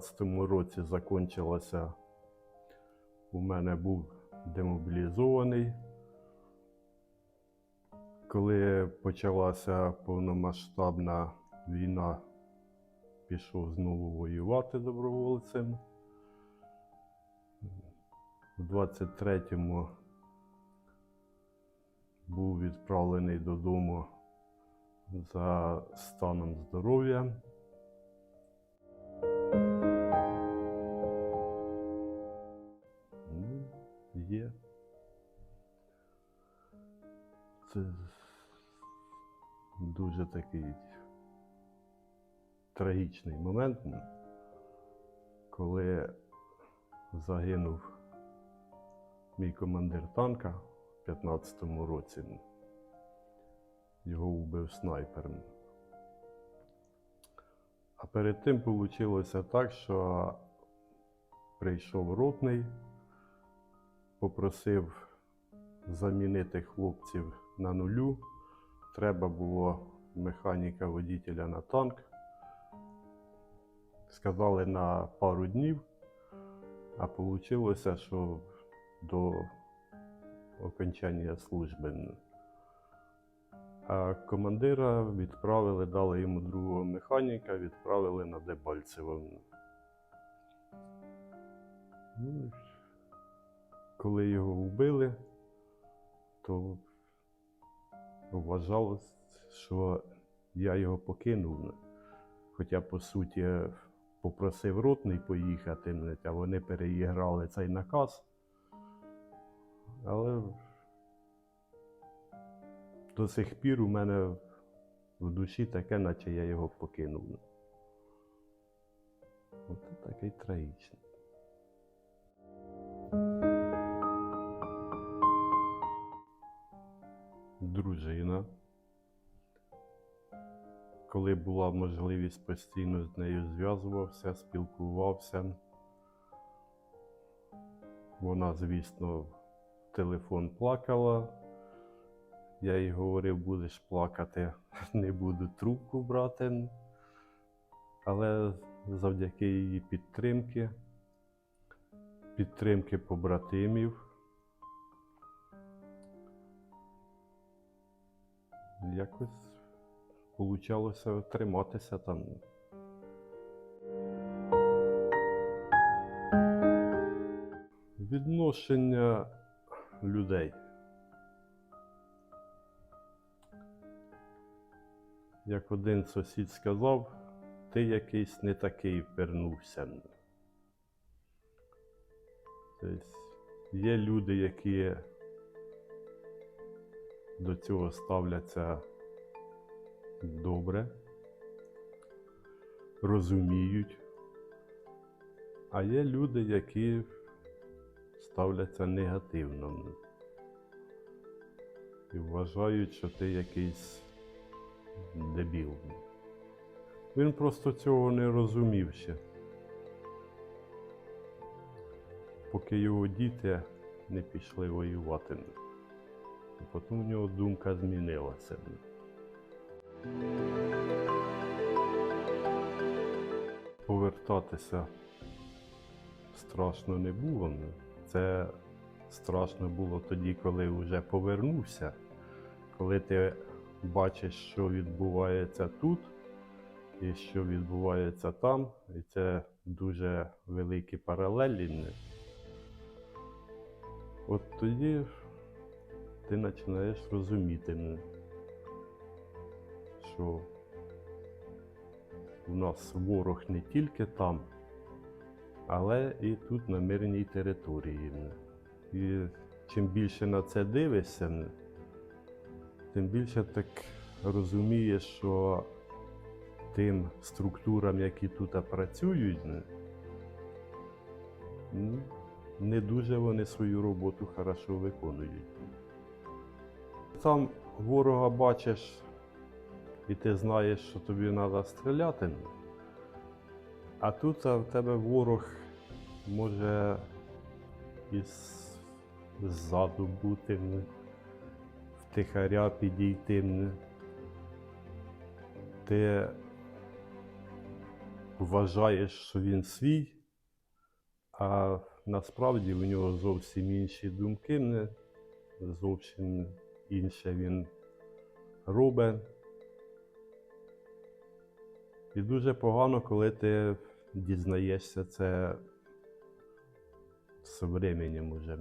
служба в 15-му році закінчилася. У мене був демобілізований. Коли почалася повномасштабна війна, пішов знову воювати добровольцем. У 23-му був відправлений додому за станом здоров'я. Це дуже такий трагічний момент, ну, коли загинув мій командир танка в 15-му році. Його вбив снайпер. А перед тим вийшло так, що прийшов ротний, попросив замінити хлопців на нулю. Треба було механіка водителя на танк. Сказали на пару днів, а вийшло, що до окончання служби. А командира відправили, дали йому другого механіка, відправили на Дебальцево. Ну, коли його вбили, то вважалось, що я його покинув. Хоча, по суті, попросив ротний поїхати, а вони переіграли цей наказ. Але до сих пір у мене в душі таке, наче я його покинув. Оце такий трагічний. Дружина. Коли була можливість постійно з нею зв'язувався, спілкувався. Вона, звісно, телефон плакала. Я їй говорив, будеш плакати, не буду трубку брати. Але завдяки її підтримки, підтримки побратимів, якось получалося триматися там. Відношення людей. Як один сусід сказав, ти якийсь не такий вернувся. Тобто є люди, які до цього ставляться добре, розуміють, а є люди, які ставляться негативно і вважають, що ти якийсь дебіл. Він просто цього не розумів ще. Поки його діти не пішли воювати. Потім у нього думка змінилася. Повертатися страшно не було. ну. Це страшно було тоді, коли вже повернувся, коли ти бачиш, що відбувається тут і що відбувається там, і це дуже великі паралелі. От тоді ти починаєш розуміти, ну, що у нас ворог не тільки там, але і тут на мирній території. І чим більше на це дивишся, ну, тим більше так розумієш, що тим структурам, які тут працюють, ну, не дуже вони свою роботу хорошо виконують. Там ворога бачиш, і ти знаєш, що тобі треба стріляти. А тут в тебе ворог може із ззаду бути, втихаря підійти. Ти вважаєш, що він свій, а насправді у нього зовсім інші думки, не- зовсім інше він робить. І дуже погано, коли ти дізнаєшся це з временем уже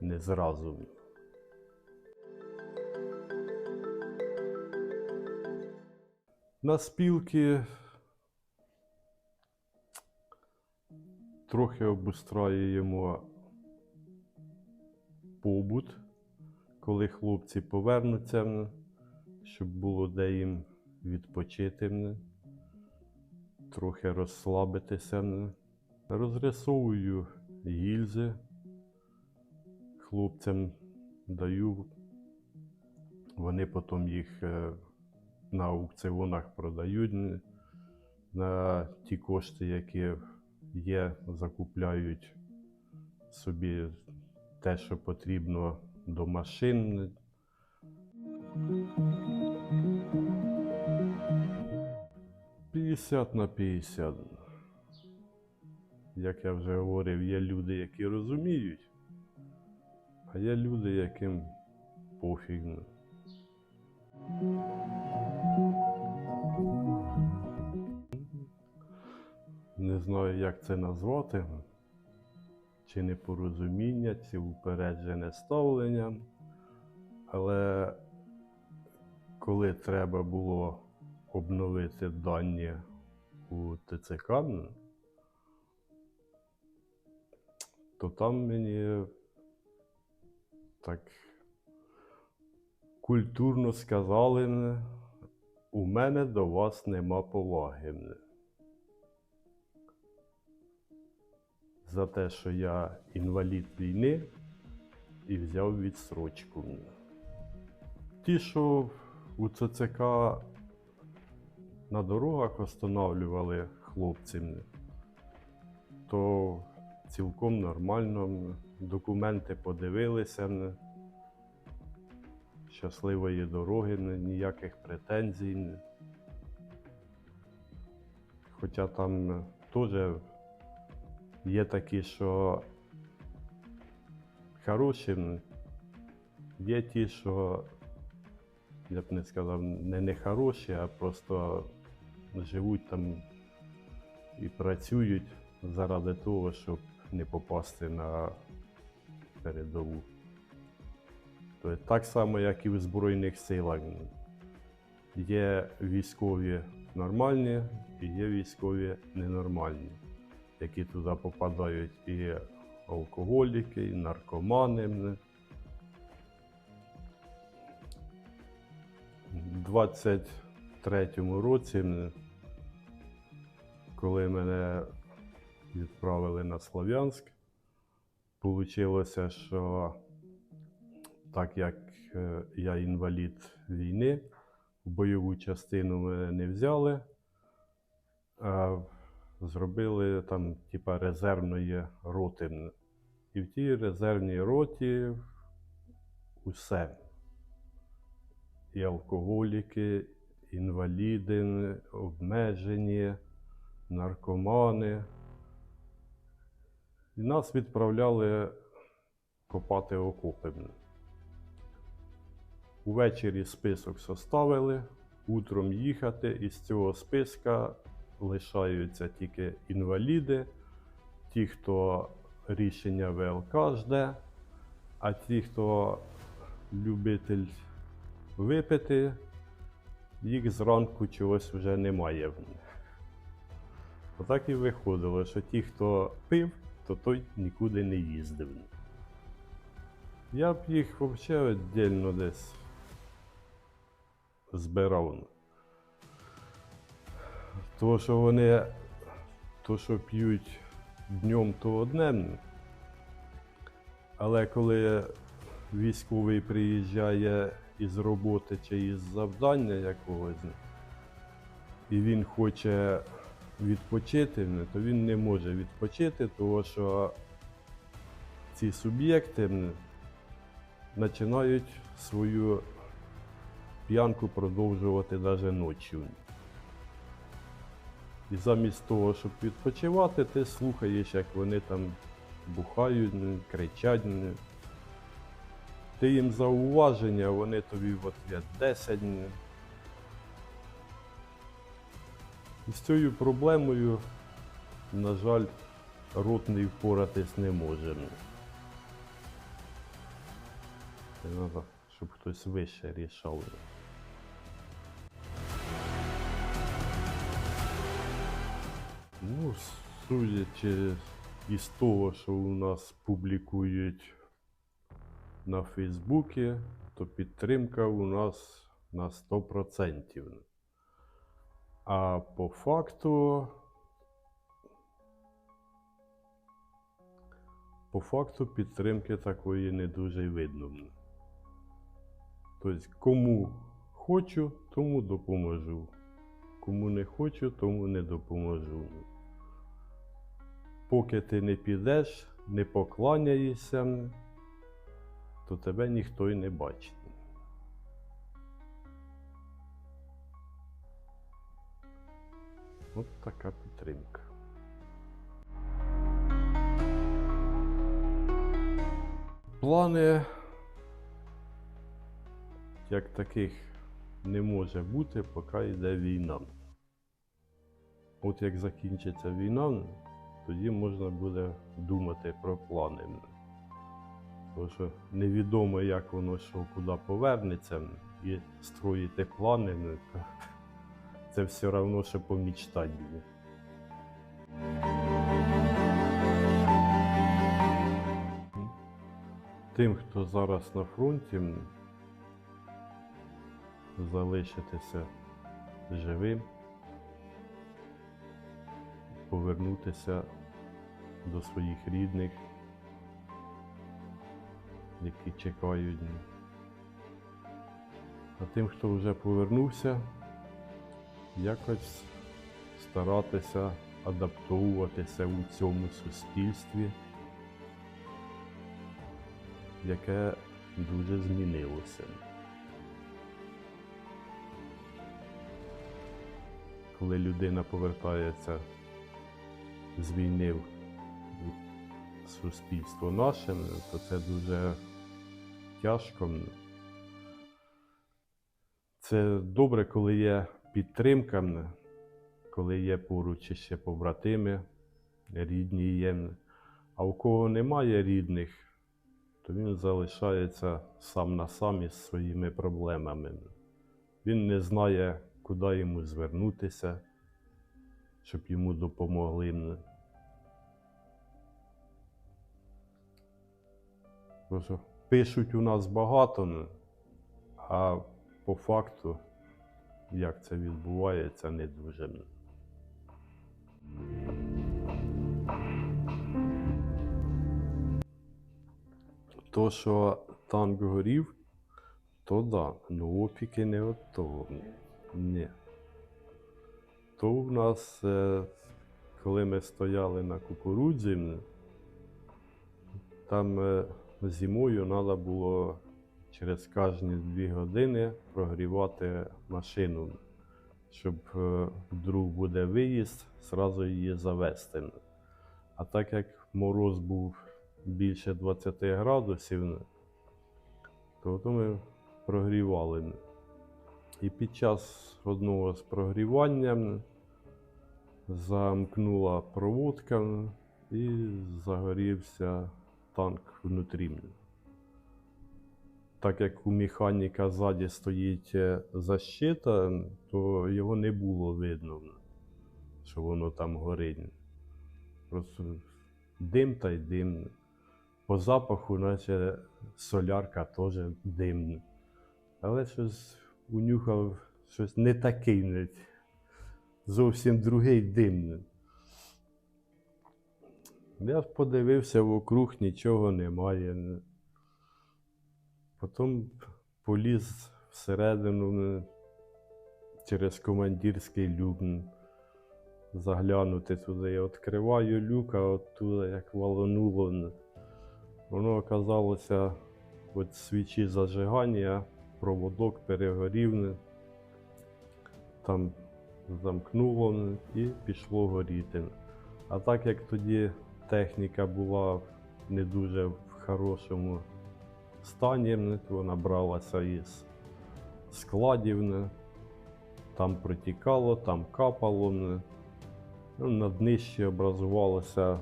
не зразу. На спілки трохи обустраюємо побут, коли хлопці повернуться, щоб було де їм відпочити, трохи розслабитися. Розрисовую гільзи, хлопцям даю, вони потім їх е, на аукціонах продають. На ті кошти, які є, закупляють собі те, що потрібно до машин. П'ятдесят на 50. Як я вже говорив, є люди, які розуміють, а є люди, яким пофіг. Не знаю, як це назвати, чи непорозуміння, чи упереджене ставлення. Але коли треба було обновити дані у ТЦК, то там мені так культурно сказали, у мене до вас нема поваги. За те, що я інвалід війни і взяв відсрочку. Ті, що у ЦЦК на дорогах встановлювали хлопців, то цілком нормально. Документи подивилися. Щасливої дороги, ніяких претензій. Хоча там теж є такі, що хороші, є ті, що, я б не сказав, не нехороші, а просто живуть там і працюють заради того, щоб не попасти на передову. Тобто так само, як і в Збройних силах. Є військові нормальні і є військові ненормальні, які туди попадають і алкоголіки, і наркомани. У 23-му році, коли мене відправили на Слов'янськ, вийшло, що так як е, я інвалід війни, в бойову частину мене не взяли, зробили там, типа, резервної роти. І в тій резервній роті усе. І алкоголіки, інваліди, обмежені, наркомани. І нас відправляли копати окопи. Увечері список составили, утром їхати, і з цього списка лишаються тільки інваліди, ті, хто рішення ВЛК жде, а ті, хто любитель випити, їх зранку чогось вже немає. Отак і виходило, що ті, хто пив, то той нікуди не їздив. Я б їх взагалі віддільно десь збирав. То, що вони, то, що п'ють днем, то одне. Але коли військовий приїжджає із роботи чи із завдання якогось, і він хоче відпочити, то він не може відпочити, тому що ці суб'єкти починають свою п'янку продовжувати навіть ночі. І замість того, щоб відпочивати, ти слухаєш, як вони там бухають, кричать. Ти їм зауваження, вони тобі в ответ 10. І з цією проблемою, на жаль, ротний впоратись не може. Треба, щоб хтось вище рішав. Ну, судячи із того, що у нас публікують на Фейсбуці, то підтримка у нас на 100%. А по факту. По факту підтримки такої не дуже видно. Тобто, кому хочу, тому допоможу. Кому не хочу, тому не допоможу. Поки ти не підеш, не покланяєшся, то тебе ніхто й не бачить. От така підтримка. Плани як таких не може бути, поки йде війна. От як закінчиться війна, тоді можна буде думати про плани. Тому що невідомо, як воно що куди повернеться, і строїти плани, це все одно, що помічтати. Тим, хто зараз на фронті, залишитися живим, повернутися до своїх рідних, які чекають. А тим, хто вже повернувся, якось старатися адаптовуватися у цьому суспільстві, яке дуже змінилося. Коли людина повертається з війни в суспільство наше, то це дуже тяжко. Це добре, коли є підтримка, коли є поруч ще побратими, рідні є. А у кого немає рідних, то він залишається сам на сам із своїми проблемами. Він не знає, куди йому звернутися, щоб йому допомогли. Пишуть у нас багато, а по факту, як це відбувається, не дуже. То, що танк горів, то да, ну опіки не от. Ні. То в нас, е, коли ми стояли на кукурудзі, там е, зимою треба було через кожні дві години прогрівати машину, щоб е, вдруг буде виїзд, зразу її завести. А так як мороз був більше 20 градусів, то ми прогрівали. І під час одного з прогрівання замкнула проводка і загорівся танк внутрі. Так як у механіка ззаді стоїть е, защита, то його не було видно, що воно там горить. Просто дим та й дим. По запаху, наче солярка теж дим. Але щось унюхав щось не такий, не- зовсім другий дим. Я подивився вокруг, нічого немає. Потім поліз всередину через командирський люк. Заглянути туди. Я відкриваю люк, а оттуда як валонуло. Воно оказалося от свічі зажигання, проводок перегорів. Там замкнуло і пішло горіти. А так як тоді техніка була не дуже в хорошому стані, вона бралася із складів, там протікало, там капало. Ну, на днищі образувалася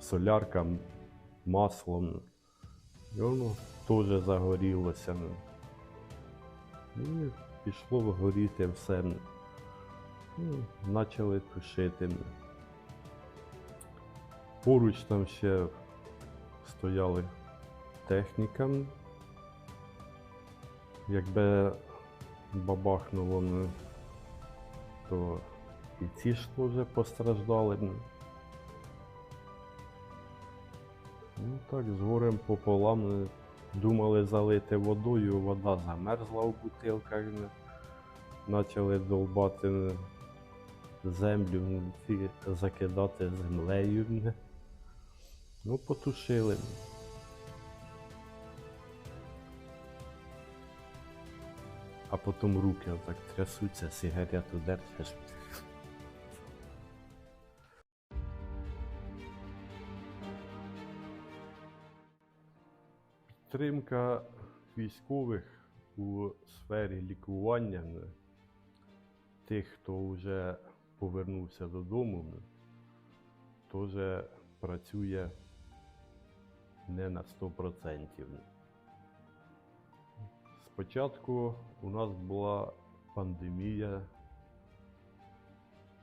солярка, м- масло. не. І воно теж загорілося. І пішло горіти все. Ну, почали тушити. Поруч там ще стояли техніка. Якби бабахнуло, то і ці ж теж постраждали. Ну так, з горем пополам. Думали залити водою, вода замерзла в бутилках. Почали долбати землю, закидати землею. Ну, потушили. А потім руки отак трясуться, сигарету держиш. Підтримка військових у сфері лікування тих, хто вже повернувся додому, теж працює не на 100%. Спочатку у нас була пандемія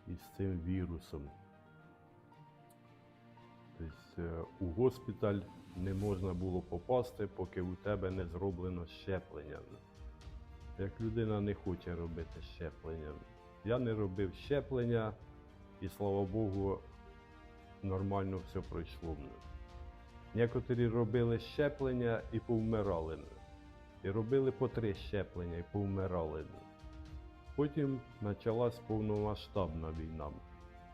із цим вірусом. Тобто е, у госпіталь не можна було попасти, поки у тебе не зроблено щеплення. Як людина не хоче робити щеплення. Я не робив щеплення, і слава Богу, нормально все пройшло. Некоторі робили щеплення і повмирали. І робили по три щеплення і повмирали. Потім почалась повномасштабна війна.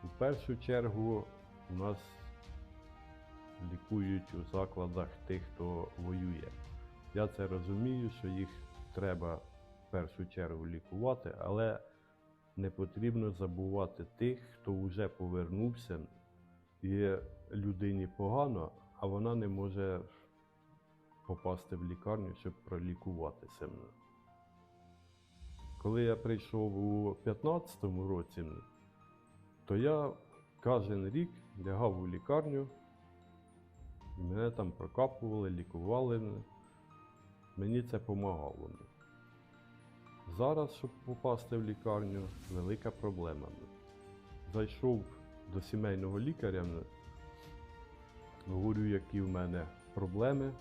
У першу чергу у нас лікують у закладах тих, хто воює. Я це розумію, що їх треба в першу чергу лікувати, але не потрібно забувати тих, хто вже повернувся, і людині погано, а вона не може попасти в лікарню, щоб пролікуватися. Коли я прийшов у 15-му році, то я кожен рік лягав у лікарню, мене там прокапували, лікували. Мені це допомагало. Зараз, щоб попасти в лікарню, велика проблема. Зайшов до сімейного лікаря, говорю, які в мене проблеми.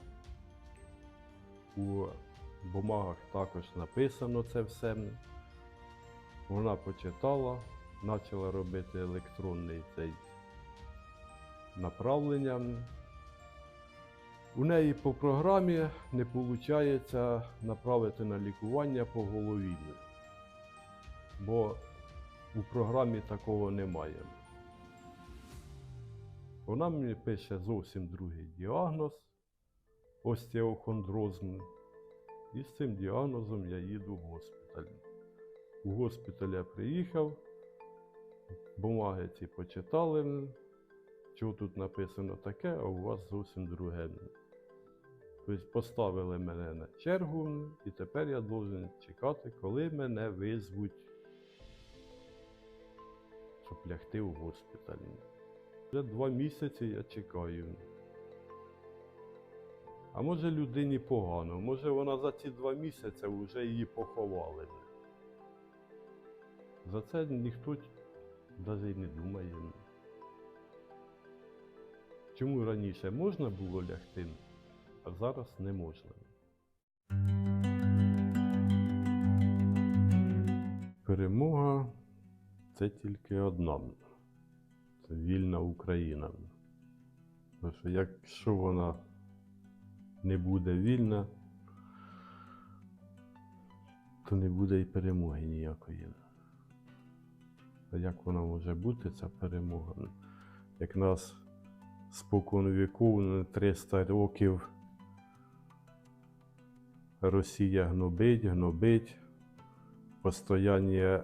У бумагах також написано це все. Вона почитала, почала робити електронний цей направлення. У неї по програмі не виходить направити на лікування по голові. Бо у програмі такого немає. Вона мені пише зовсім другий діагноз остеохондроз. І з цим діагнозом я їду в госпіталь. У госпіталь я приїхав, бумаги ці почитали, що тут написано таке, а у вас зовсім друге. Тобто поставили мене на чергу, і тепер я должен чекати, коли мене визвуть, щоб лягти в госпіталь. Вже два місяці я чекаю. А може людині погано, може вона за ці два місяці вже її поховали. За це ніхто навіть не думає. Чому раніше можна було лягти, зараз не можна. Перемога це тільки одна. Це вільна Україна. Тому що якщо вона не буде вільна, то не буде і перемоги ніякої. А як вона може бути, ця перемога? Як нас спокон на 300 років Росія гнобить, гнобить, постоянні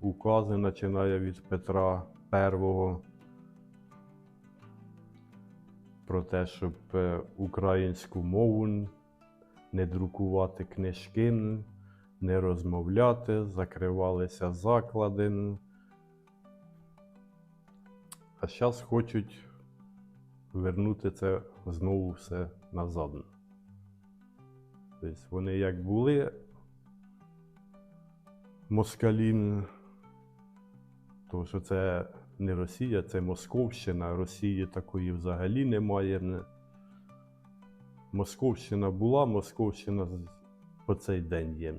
укази, починає від Петра І про те, щоб е, українську мову не друкувати книжки, не розмовляти, закривалися заклади. А зараз хочуть вернути це знову все назад. Тобто вони як були москалін, тому що це не Росія, це Московщина. Росії такої взагалі немає. Московщина була, Московщина по цей день є.